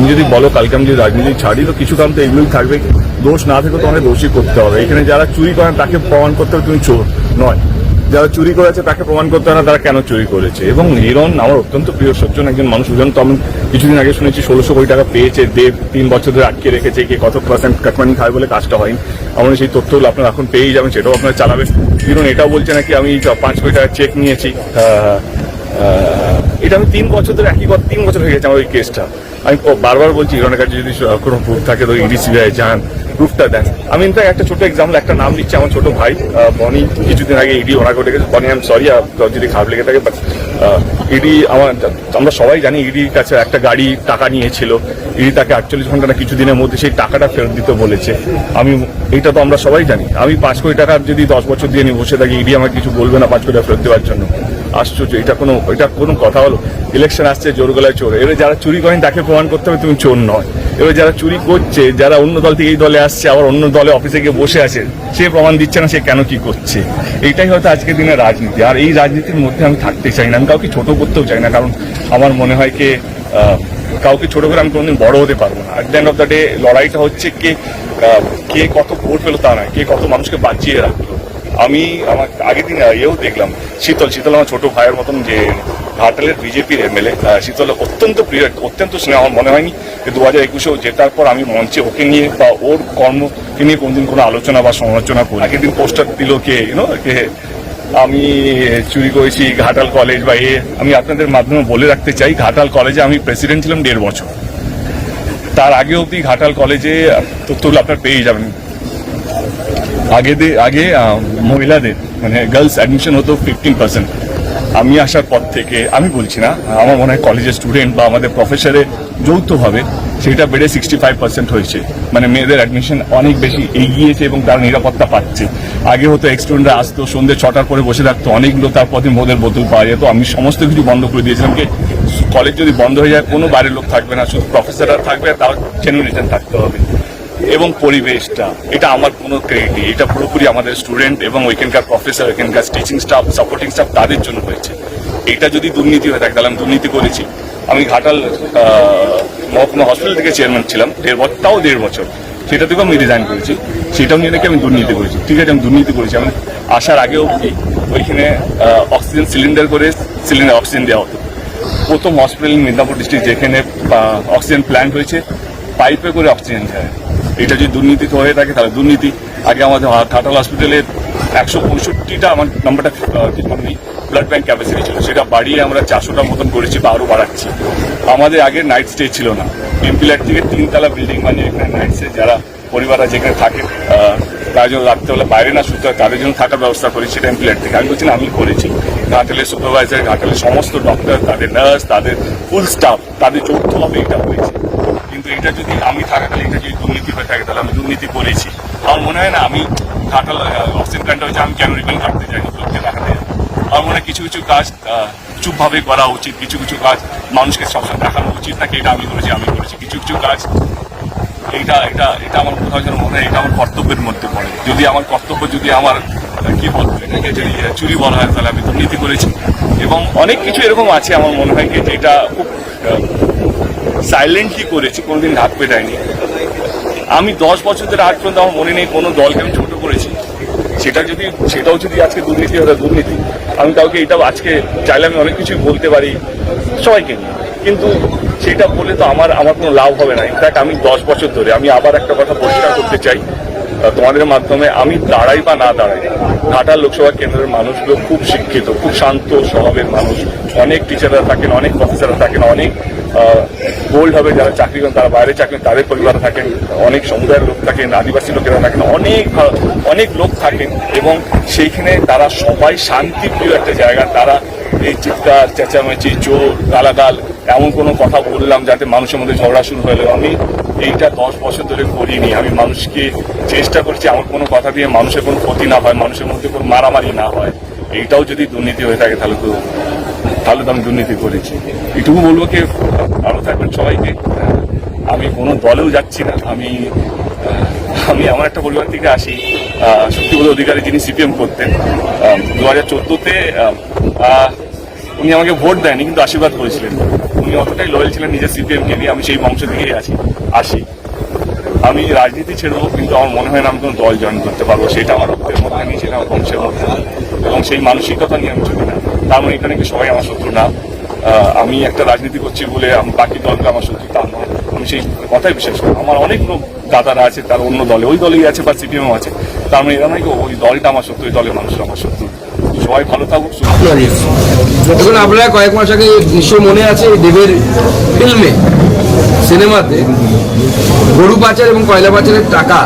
তুমি যদি বলো কালকে আমি যদি রাজনীতি ছাড়ি, তো কিছু কারণ তো এগুলোই থাকবে। দোষ না থেকে তোমাকে দোষী করতে হবে। এখানে যারা চুরি করেন তাকে প্রমাণ করতে হবে, তুমি চোর নয়। যারা চুরি করেছে তাকে প্রমাণ করতে হবে না, তারা কেন চুরি করেছে? এবং হিরণ আমার অত্যন্ত প্রিয় সজ্জন, একজন মানুষ হিরণ তো আমি কিছুদিন আগে শুনেছি, ষোলোশো কোটি টাকা পেয়েছে, দেব তিন বছর ধরে আটকে রেখেছে, কে কত পার্সেন্ট কাটমানি খায় বলে কাজটা হয়নি। আমার সেই তথ্যগুলো আপনারা এখন পেয়েই যাবেন, সেটাও আপনারা চালাবেন। হিরণ এটাও বলছে নাকি আমি পাঁচ কোটি টাকা চেক নিয়েছি। এটা আমি তিন বছর ধরে একই তিন বছর হয়ে গেছে আমার ওই কেসটা আমি বারবার বলছি হিরণের কাছে যদি কোনো প্রুফ থাকে, তো ইডি, সিবিআই যান প্রুফটা দেন। আমি ইনফ্যাক্ট একটা ছোট এক্সাম্পল একটা নাম নিচ্ছি আমার ছোট ভাই বনি, কিছুদিন আগে ইডি ওনাকে ডেকেছে। বনি আই এম সরি যদি খারাপ লেগে থাকে বাট ইডি আমার, আমরা সবাই জানি ইডির কাছে একটা গাড়ি টাকা নিয়েছিল। ইডি তাকে আটচল্লিশ ঘণ্টা না কিছুদিনের মধ্যে সেই টাকাটা ফেরত দিতে বলেছে। আমি, এটা তো আমরা সবাই জানি। আমি পাঁচ কোটি টাকা যদি দশ বছর দিয়ে নিয়ে বসে থাকি, ইডি আমাকে কিছু বলবে না পাঁচ কোটি টাকা ফেরত দেওয়ার জন্য। আশ্চর্য, এটা কোনো এটা কোনো কথা হলো। ইলেকশন আসছে জোর গলায় চোর। এবার যারা চুরি করেন, তাকে প্রমাণ করতে হবে তুমি চোর নয়। এবার যারা চুরি করছে, যারা অন্য দল থেকে এই দলে আসছে, আবার অন্য দলে অফিসে গিয়ে বসে আছে, সে প্রমাণ দিচ্ছে না, সে কেন কি করছে? এইটাই হয়তো আজকের দিনের রাজনীতি। আর এই রাজনীতির মধ্যে আমি থাকতে চাই না, আমি কাউকে ছোট করতেও চাই না, কারণ আমার মনে হয় কি কাউকে ছোট করে আমি কোনোদিন বড় হতে পারব না। At the end of the day লড়াইটা হচ্ছে কে কে কত ভোট পেল তা নয়, কে কত মানুষকে বাঁচিয়ে রাখল। আমি আমার আগের দিন ইয়েও দেখলাম, শীতল শীতল আমার ছোট ভাইয়ের মতন যে ঘাটালের বিজেপির এমএলএ শীতল অত্যন্ত প্রিয়, অত্যন্ত স্নেহ আমার মনে হয়নি যে দু হাজার একুশেও জেতার পর আমি মঞ্চে ওকে নিয়ে বা ওর কর্মকে নিয়ে কোনদিন কোনো আলোচনা বা সমালোচনা করি আগের দিন পোস্টার দিল কে ইউনো কে আমি চুরি করেছি ঘাটাল কলেজ বা এ, আমি আপনাদের মাধ্যমে বলে রাখতে চাই, ঘাটাল কলেজে আমি প্রেসিডেন্ট ছিলাম দেড় বছর। তার আগে অবধি ঘাটাল কলেজে তথ্যগুলো আপনার পেয়ে যাবেন। আগে আগে মহিলাদের মানে গার্লস অ্যাডমিশন হতো ফিফটিন পার্সেন্ট আমি আসার পর থেকে, আমি বলছি না, আমার মনে হয় কলেজের স্টুডেন্ট বা আমাদের প্রফেসরে যৌথভাবে সেটা বেড়ে সিক্সটি ফাইভ পার্সেন্ট হয়েছে। মানে মেয়েদের অ্যাডমিশন অনেক বেশি এগিয়েছে এবং তারা নিরাপত্তা পাচ্ছে। আগে হতো স্টুডেন্টরা আসতো, সন্ধ্যে ছটার পরে বসে থাকতো, অনেকগুলো তারপর দিন মদের বোতল পাওয়া যেত। আমি সমস্ত কিছু বন্ধ করে দিয়েছিলাম যে কলেজ যদি বন্ধ হয়ে যায়, কোনো বাইরের লোক থাকবে না, শুধু প্রফেসররা থাকবে তার জেনুইনেশন থাকতে হবে। এবং পরিবেশটা, এটা আমার কোনো ক্রেডিট নেই। এটা পুরোপুরি আমাদের স্টুডেন্ট এবং ওইখানকার প্রফেসর ওইখানকার টিচিং স্টাফ সাপোর্টিং স্টাফ তাদের জন্য হয়েছে। এটা যদি দুর্নীতি হয়ে থাকে, তাহলে আমি দুর্নীতি করেছি। আমি ঘাটাল মহকুমা হসপিটাল থেকে চেয়ারম্যান ছিলাম, দেড় বছর, তাও দেড় বছর। সেটা থেকেও আমি রিজাইন করেছি। সেটাও নিয়ে নাকি আমি দুর্নীতি করেছি। ঠিক আছে, আমি দুর্নীতি করেছি। আমি আসার আগে অবধি ওইখানে অক্সিজেন সিলিন্ডার করে সিলিন্ডার অক্সিজেন দেওয়া হতো। প্রথম হসপিটাল মিদনাপুর ডিস্ট্রিক্ট যেখানে অক্সিজেন প্ল্যান্ট হয়েছে পাইপে করে অক্সিজেন যায় এটা যদি দুর্নীতি হয়ে থাকে তাহলে দুর্নীতি। আগে আমাদের ঘাটাল হসপিটালে একশো পঁয়ষট্টিটা আমার নাম্বারটা নেই ব্লাড ব্যাংক ক্যাপাসিটি ছিল সেটা বাড়িয়ে আমরা চারশোটার মতন করেছি বা আরও বাড়াচ্ছি। আমাদের আগে নাইট স্টে ছিল না। এমপিলার থেকে তিনতলা বিল্ডিং মানে এখানে নাইট স্টে যারা পরিবাররা যেখানে থাকে আহ, তার জন্য রাত্রেবেলা বাইরে না শুতে হয় তাদের জন্য থাকার ব্যবস্থা করি সেটা এমপিলার থেকে। আমি বলছি আমি করেছি। ঘাটালের সুপারভাইজার ঘাটালের সমস্ত ডক্টর তাদের নার্স তাদের ফুল স্টাফ তাদের যৌথভাবে এটা হয়েছে। কিন্তু এটা যদি আমি থাকাকালে এটা যদি দুর্নীতি হয়ে থাকে, তাহলে আমি দুর্নীতি করেছি। আমার মনে হয় না, আমি ঘাটাল অক্সিজেন প্ল্যান্ট হয়েছে, আমি কেন রিবেল কাটতে যাইনি লোককে দেখাতে? যাই আমার মনে হয় কিছু কিছু কাজ চুপভাবে করা উচিত, কিছু কিছু কাজ মানুষকে সবসময় দেখানো উচিত নাকি এটা আমি করেছি আমি করেছি, কিছু কিছু কাজ। এটা এটা এটা আমার কোথাও যেন মনে হয়, এটা আমার কর্তব্যের মধ্যে পড়ে। যদি আমার কর্তব্য, যদি আমার কি বলব এটাকে, যদি চুরি বলা হয়, তাহলে আমি দুর্নীতি করেছি। এবং অনেক কিছু এরকম আছে, আমার মনে হয়, যে এটা খুব সাইলেন্টলি করেছি, কোনোদিন ঢাক পেটাইনি আমি দশ বছর ধরে আজ পর্যন্ত আমার মনে নেই কোনো দলকে আমি ছোট করেছি। সেটা যদি, সেটাও যদি আজকে দুর্নীতি হয় দুর্নীতি। আমি কাউকে এটাও আজকে চাইলে আমি অনেক কিছুই বলতে পারি, সবাইকে কিন্তু সেটা বলে তো আমার আমার কোনো লাভ হবে না। ইনফ্যাক্ট আমি দশ বছর ধরে, আমি আবার একটা কথা পরিষ্কার করতে চাই। তোমাদের মাধ্যমে আমি দাঁড়াই বা না দাঁড়াই, ঘাটাল লোকসভা কেন্দ্রের মানুষগুলো খুব শিক্ষিত, খুব শান্ত স্বভাবের মানুষ। অনেক টিচাররা থাকেন, অনেক প্রফেসররা থাকেন, অনেক গোল্ড হবে যারা চাকরি করেন, তারা বাইরে চাকরি তাদের পরিবার থাকেন, অনেক সমুদায়ের লোক থাকেন, আদিবাসী লোকেরা থাকেন, অনেক অনেক লোক থাকেন এবং সেইখানে তারা সবাই শান্তিপ্রিয় একটা জায়গা। তারা এই চিৎকার, চেঁচামেচি চোর গালাগাল এমন কোনো কথা বললাম যাতে মানুষের মধ্যে ঝগড়া শুরু হলো আমি এইটা দশ বছর ধরে করিনি। আমি মানুষকে চেষ্টা করছি, আমার কোনো কথা দিয়ে মানুষের কোনো ক্ষতি না হয়, মানুষের মধ্যে কোনো মারামারি না হয়। এইটাও যদি দুর্নীতি হয়ে থাকে, তাহলে তো তাহলে তো আমি দুর্নীতি করেছি। এটুকু বলব কি, ভালো থাকবেন সবাইকে। আমি কোনো দলেও যাচ্ছি না। আমি আমি আমার একটা পরিবার থেকে আসি শক্তিবোধ অধিকারী যিনি সিপিএম করতেন দু হাজার চোদ্দোতে উনি আমাকে ভোট দেয়নি, কিন্তু আশীর্বাদ করেছিলেন। উনি অতটাই লয়াল ছিলেন, নিজের সিপিএম কে নিয়ে আমি সেই বংশ থেকেই আছি, আসি। আমি রাজনীতি ছেড়ে দেবো কিন্তু আমার মনে হয় না আমি কোনো দল জয়েন করতে পারব, সেটা আমার রক্তের মধ্যে নেই, সেটা আমার বংশের মধ্যে এবং সেই মানসিকতা নিয়ে আমি চলি না। তার মানে এখানে কি সবাই আমার শত্রু? না। আমি একটা রাজনীতি করছি বলে আমি বাকি দলটা আমার শত্রু, তা নয়। আমি সেই কথাই বিশ্বাস করি। আমার অনেক লোক, দাদারা আছে, তার অন্য দলে, ওই দলেই আছে বা সিপিএম আছে। তার মানে এরা নয় ওই দলটা আমার শত্রু, ওই দলের মানুষ আমার শত্রু। সবাই ভালো সুস্থ দেখুন আপনারা কয়েক মাস আগে নিশ্চয় মনে আছে দেবের ফিল্মে, সিনেমাতে গরু পাচার এবং কয়লা পাচারের টাকা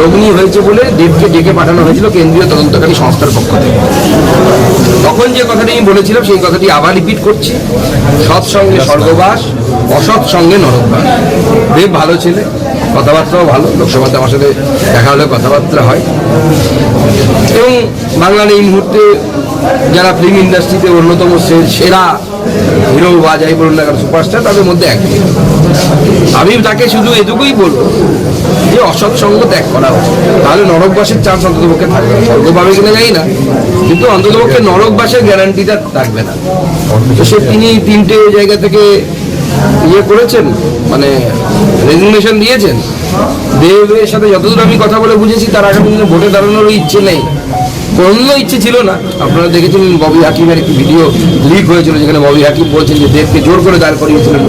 লগ্নি হয়েছে বলে দেবকে ডেকে পাঠানো হয়েছিল কেন্দ্রীয় তদন্তকারী সংস্থার পক্ষ থেকে। তখন যে কথাটি আমি বলেছিলাম, সেই কথাটি আবার রিপিট করছি। সৎ সঙ্গে স্বর্গবাস অসৎ সঙ্গে নরকবাস দেব ভালো ছেলে, কথাবার্তাও ভালো, লোকসভাতে আমার সাথে দেখা হলে কথাবার্তা হয়। এবং বাংলার এই মুহূর্তে যারা ফিল্ম ইন্ডাস্ট্রিতে অন্যতম সেরা হিরো বা যাই বলুন না কেন সুপারস্টার তাদের মধ্যে এক আমি তাকে শুধু এটুকুই বলব যে অসৎ সঙ্গ ত্যাগ করা উচিত। তাহলে নরকবাসের চান্স অন্ততপক্ষে থাকবে স্বর্গ পাবে কিনা জানি না, কিন্তু অন্ততপক্ষে নরকবাসের গ্যারান্টিটা থাকবে না। তো সে তিনি তিনটে জায়গা থেকে ইয়ে করেছেন? মানে রেজিগনেশন দিয়েছেন? দেবের সাথে যতদূর আমি কথা বলে বুঝেছি, তার আগামী দিনে ভোটে দাঁড়ানোরও ইচ্ছে নেই। কোনো ইচ্ছে ছিল না। আপনারা দেখেছিলেন ববি হাকিমের একটি ভিডিও লিক হয়েছিল, যেখানে ববি হাকিম বলছেন যে দেবকে জোর করে দাঁড় করিয়েছিলেন।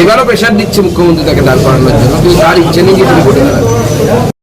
এবারও প্রেশার দিচ্ছে মুখ্যমন্ত্রী তাকে দাঁড় করানোর জন্য। কিন্তু তার ইচ্ছে নেই যে তিনি ভোটে দাঁড়াবেন